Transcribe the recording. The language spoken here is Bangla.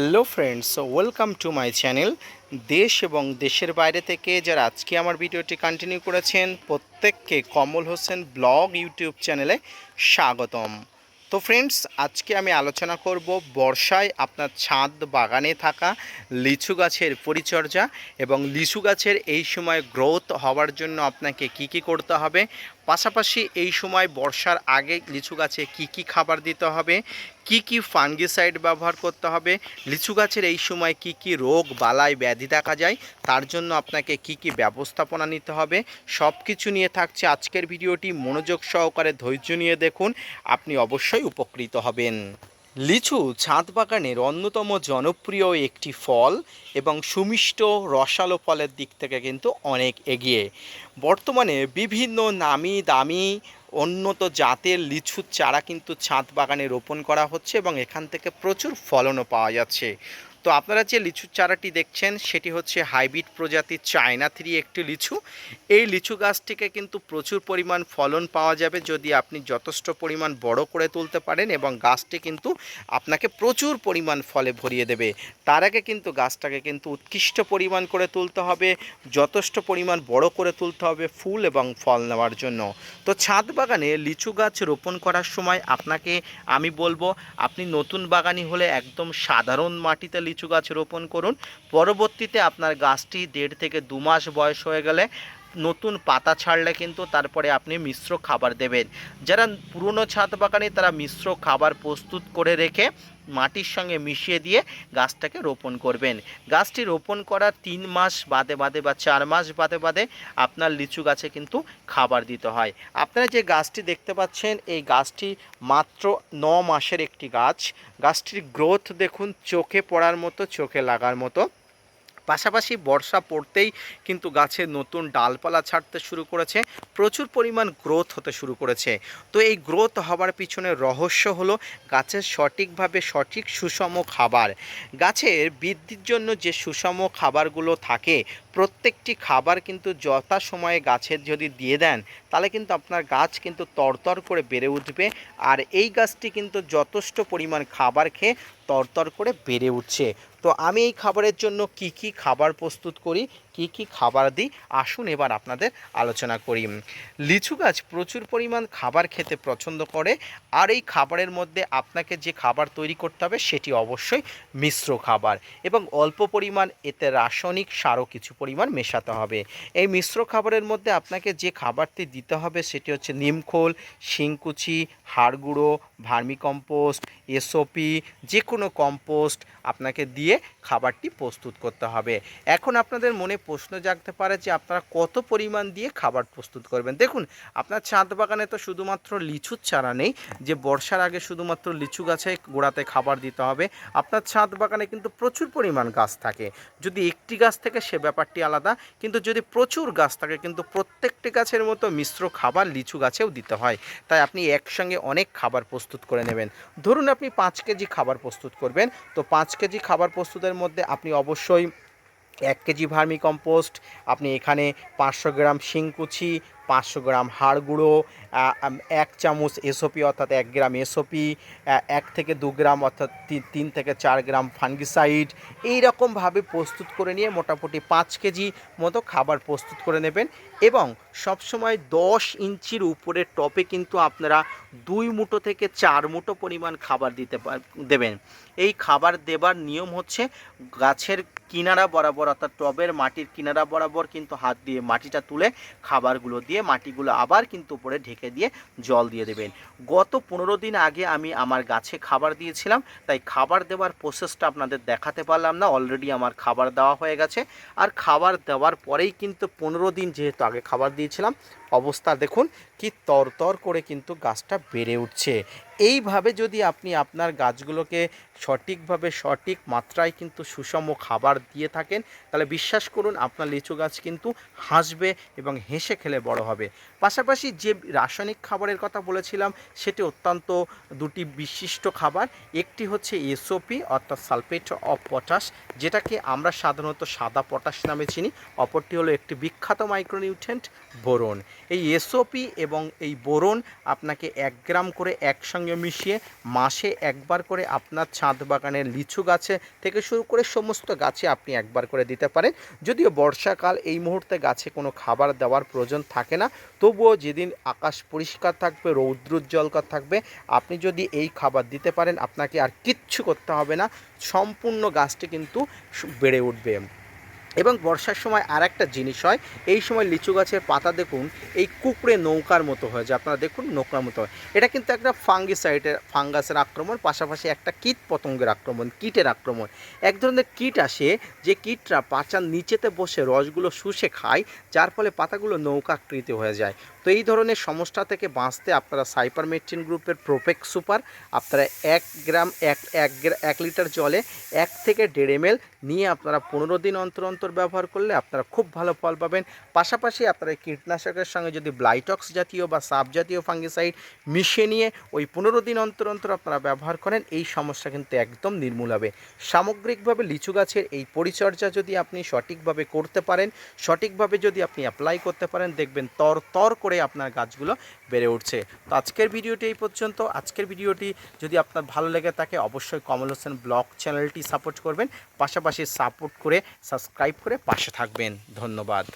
Hello friends welcome to my channel দেশ এবং দেশের বাইরে থেকে যারা আজকে আমার ভিডিওটি কন্টিনিউ করেছেন, প্রত্যেককে কমল হোসেন ব্লগ ইউটিউব চ্যানেলে স্বাগতম। তো ফ্রেন্ডস আজকে আমি আলোচনা করব বর্ষায় আপনার ছাদ বাগানে থাকা লিচু গাছের পরিচর্যা এবং লিচু গাছের এই সময় গ্রোথ হওয়ার জন্য আপনাকে কি কি করতে হবে পাশাপাশি এই সময় বর্ষার আগে লিচু গাছে কি কি খাবার দিতে হবে, কি কি ফাঙ্গিসাইড ব্যবহার করতে হবে, লিচু গাছের এই সময় কি কি রোগ, বালাই, ব্যাধি দেখা যায়, তার জন্য আপনাকে কি কি ব্যবস্থাপনা নিতে হবে সব কিছু নিয়ে থাকছে আজকের ভিডিওটি। মনোযোগ সহকারে ধৈর্য নিয়ে দেখুন, আপনি অবশ্যই উপকৃত হবেন। লিচু ছাঁদ বাগানের অন্যতম জনপ্রিয় একটি ফল এবং সুমিষ্ট রসালো ফলের দিক থেকে কিন্তু অনেক এগিয়ে। বর্তমানে বিভিন্ন নামি দামি উন্নত জাতের লিচুর চারা কিন্তু ছাদ বাগানে রোপণ করা হচ্ছে এবং এখান থেকে প্রচুর ফলনও পাওয়া যাচ্ছে। তো আপনারা যে লিচুর চারাটি দেখছেন, সেটি হচ্ছে হাইব্রিড প্রজাতির চায়না থ্রি একটি লিচু। এই লিচু গাছটিকে কিন্তু প্রচুর পরিমাণ ফলন পাওয়া যাবে যদি আপনি যথেষ্ট পরিমাণ বড় করে তুলতে পারেন এবং গাছটি কিন্তু আপনাকে প্রচুর পরিমাণ ফলে ভরিয়ে দেবে। তার আগে কিন্তু গাছটাকে কিন্তু উৎকৃষ্ট পরিমাণ করে তুলতে হবে, যথেষ্ট পরিমাণ বড় করে তুলতে হবে ফুল এবং ফল নেওয়ার জন্য। তো ছাদ বাগানে লিচু গাছ রোপণ করার সময় আপনাকে আমি বলব, আপনি নতুন বাগানি হলে একদম সাধারণ মাটিতে লিচু গাছ রোপণ করুন। পরবর্তীতে আপনার গাছটি দেড় থেকে দু মাস বয়স হয়ে গেলে নতুন পাতা ছাড়লে কিন্তু তারপরে আপনি মিশ্র খাবার দেবেন। যারা পুরনো ছাদ বাগানে তারা মিশ্র খাবার প্রস্তুত করে রেখে মাটির সঙ্গে মিশিয়ে দিয়ে গাছটাকে রোপণ করবেন। গাছটি রোপণ করার তিন মাস বাদে বাদে বা চার মাস বাদে বাদে আপনার লিচু গাছে কিন্তু খাবার দিতে হয়। আপনারা যে গাছটি দেখতে পাচ্ছেন, এই গাছটি মাত্র ন মাসের একটি গাছ। গাছটির গ্রোথ দেখুন, চোখে পড়ার মতো, চোখে লাগার মতো। পাশাপাশি বর্ষা পড়তেই কিন্তু গাছে নতুন ডালপালা ছাড়তে শুরু করেছে, প্রচুর পরিমাণ গ্রোথ হতে শুরু করেছে। তো এই গ্রোথ হবার পিছনে রহস্য হলো গাছের সঠিকভাবে সঠিক সুষম খাবার। গাছের বৃদ্ধির জন্য যে সুষম খাবারগুলো থাকে, প্রত্যেকটি খাবার কিন্তু যথা সময়ে গাছের যদি দিয়ে দেন, তাহলে কিন্তু আপনার গাছ কিন্তু তরতর করে বেড়ে উঠবে। আর এই গাছটি কিন্তু যথেষ্ট পরিমাণ খাবার খেয়ে তরতর করে বেড়ে উঠছে। তো আমি এই খাবারের জন্য কি কি খাবার প্রস্তুত করি? কি কি খাবার দিই? আসুন এবার আপনাদের আলোচনা করি। লিচু গাছ প্রচুর পরিমাণ খাবার খেতে পছন্দ করে, আর এই খাবারের মধ্যে আপনাকে যে খাবার তৈরি করতে হবে সেটি অবশ্যই মিশ্র খাবার এবং অল্প পরিমাণ এতে রাসায়নিক সারও কিছু পরিমাণ মেশাতে হবে। এই মিশ্র খাবারের মধ্যে আপনাকে যে খাবারটি দিতে হবে সেটি হচ্ছে নিমখোল শিংকুচি, হাড়গুঁড়ো, ভার্মিকম্পোস্ট, এসওপি যে কোনো কম্পোস্ট আপনাকে দিয়ে খাবারটি প্রস্তুত করতে হবে। এখন আপনাদের মনে প্রশ্ন জাগতে পারে যে আপনারা কত পরিমাণ দিয়ে খাবার প্রস্তুত করবেন। দেখুন, আপনার ছাদ বাগানে তো শুধুমাত্র লিচুর চারা নেই, যে বর্ষার আগে শুধুমাত্র লিচু গাছে গোড়াতে খাবার দিতে হবে। আপনার ছাদ বাগানে কিন্তু প্রচুর পরিমাণ গাছ থাকে। যদি একটি গাছ থেকে সে ব্যাপারটি আলাদা, কিন্তু যদি প্রচুর গাছ থাকে, কিন্তু প্রত্যেকটি গাছের মতো মিশ্র খাবার লিচু গাছেও দিতে হয়। তাই আপনি একসঙ্গে অনেক খাবার প্রস্তুত করে নেবেন। ধরুন আপনি পাঁচ কেজি খাবার প্রস্তুত করবেন, তো পাঁচ কেজি খাবার প্রস্তুতের মধ্যে আপনি অবশ্যই এক কেজি ভার্মি কম্পোস্ট আপনি এখানে পাঁচশো গ্রাম শিংকুচি পাঁচশো গ্রাম হাড় গুঁড়ো এক চামচ এসওপি অর্থাৎ এক গ্রাম এসওপি এক থেকে দু গ্রাম অর্থাৎ তিন থেকে চার গ্রাম ফাঙ্গিসাইড। এই রকমভাবে প্রস্তুত করে নিয়ে মোটামুটি পাঁচ কেজি মতো খাবার প্রস্তুত করে নেবেন এবং সবসময় দশ ইঞ্চির উপরে টপে কিন্তু আপনারা দুই মুঠো থেকে চার মুঠো পরিমাণ খাবার দিতে দেবেন। এই খাবার দেবার নিয়ম হচ্ছে গাছের কিনারা বরাবর অর্থাৎ টবের মাটির কিনারা বরাবর কিন্তু হাত দিয়ে মাটিটা তুলে খাবারগুলো দিয়ে মাটিগুলো আবার কিন্তু উপরে ঢেকে দিয়ে জল দিয়ে দেবেন। গত পনেরো দিন আগে আমি আমার গাছে খাবার দিয়েছিলাম, তাই খাবার দেওয়ার প্রসেসটা আপনাদের দেখাতে পারলাম না। অলরেডি আমার খাবার দেওয়া হয়ে গেছে। আর খাবার দেওয়ার পরেই কিন্তু পনেরো দিন যেহেতু আগে খাবার দিয়েছিলাম, অবস্থা দেখুন কি তরতর করে কিন্তু গাছটা বেড়ে উঠছে। এইভাবে যদি আপনি আপনার গাছগুলোকে সঠিকভাবে, সঠিক মাত্রায় কিন্তু সুষম খাবার দিয়ে থাকেন, তাহলে বিশ্বাস করুন আপনার লিচু গাছ কিন্তু হাসবে এবং হেসে খেলে বড় হবে। পাশাপাশি যে রাসায়নিক খাবারের কথা বলেছিলাম, সেটি অত্যন্ত দুটি বিশিষ্ট খাবার। একটি হচ্ছে এসওপি, অর্থাৎ সালফেট অফ পটাশ। যেটাকে আমরা সাধারণত সাদা পটাশ নামে চিনি। অপরটি হলো একটি বিখ্যাত মাইক্রোনিউট্রেন্ট বোরন। এই এসওপি এবং এই বোরন আপনাকে এক গ্রাম করে একসঙ্গে মিশিয়ে মাসে একবার করে আপনার ছাদ বাগানের লিচু গাছে থেকে শুরু করে সমস্ত গাছে আপনি একবার করে দিতে পারেন। যদিও বর্ষাকাল এই মুহূর্তে গাছে কোনো খাবার দেওয়ার প্রয়োজন থাকে না। তবুও যেদিন আকাশ পরিষ্কার থাকবে রৌদ্রোজ্জ্বলকর থাকবে, আপনি যদি এই খাবার দিতে পারেন, আপনাকে আর কিচ্ছু করতে হবে না। সম্পূর্ণ গাছটি কিন্তু বেড়ে উঠবে। এবং বর্ষার সময় আর একটা জিনিস হয়, এই সময় লিচু গাছের পাতা দেখুন, এই কুকড়ে নৌকার মতো হয়, যে আপনারা দেখুন নৌকার মতো হয়। এটা কিন্তু একটা ফাঙ্গিসাইডের, ফাঙ্গাসের আক্রমণ, পাশাপাশি একটা কীট পতঙ্গের আক্রমণ, কীটের আক্রমণ। এক ধরনের কীট আসে, যে কীটরা পাচার নিচেতে বসে রসগুলো শুষে খায়, যার ফলে পাতাগুলো নৌকাকৃতি হয়ে যায়। তো এই ধরনের সমস্যা থেকে বাঁচতে আপনারা সাইপারমেট্রিন গ্রুপের প্রোপেক সুপার, আপনারা এক গ্রাম, এক এক এক লিটার জলে এক থেকে দেড় এম নিয়ে আপনারা পনেরো দিন অন্তর অন্তর ব্যবহার করলে আপনারা খুব ভালো ফল পাবেন। পাশাপাশি আপনারা কীটনাশকের সঙ্গে যদি ব্লাইটক্স জাতীয় বা সাব জাতীয় ফাঙ্গিসাইড মিশিয়ে নিয়ে ওই পনেরো দিন অন্তর অন্তর আপনারা ব্যবহার করেন, এই সমস্যা কিন্তু একদম নির্মূল হবে। সামগ্রিকভাবে লিচু গাছের এই পরিচর্যা যদি আপনি সঠিকভাবে করতে পারেন, সঠিকভাবে যদি আপনি অ্যাপ্লাই করতে পারেন, দেখবেন তর তর করে আপনার গাছগুলো বেড়ে উঠছে। তো আজকের ভিডিওটি এই পর্যন্ত। আজকের ভিডিওটি যদি আপনার ভালো লেগে থাকে, অবশ্যই কমল হোসেন ব্লগ চ্যানেলটি সাপোর্ট করবেন। পাশাপাশি সাপোর্ট করে, সাবস্ক্রাইব করে পাশে থাকবেন। ধন্যবাদ।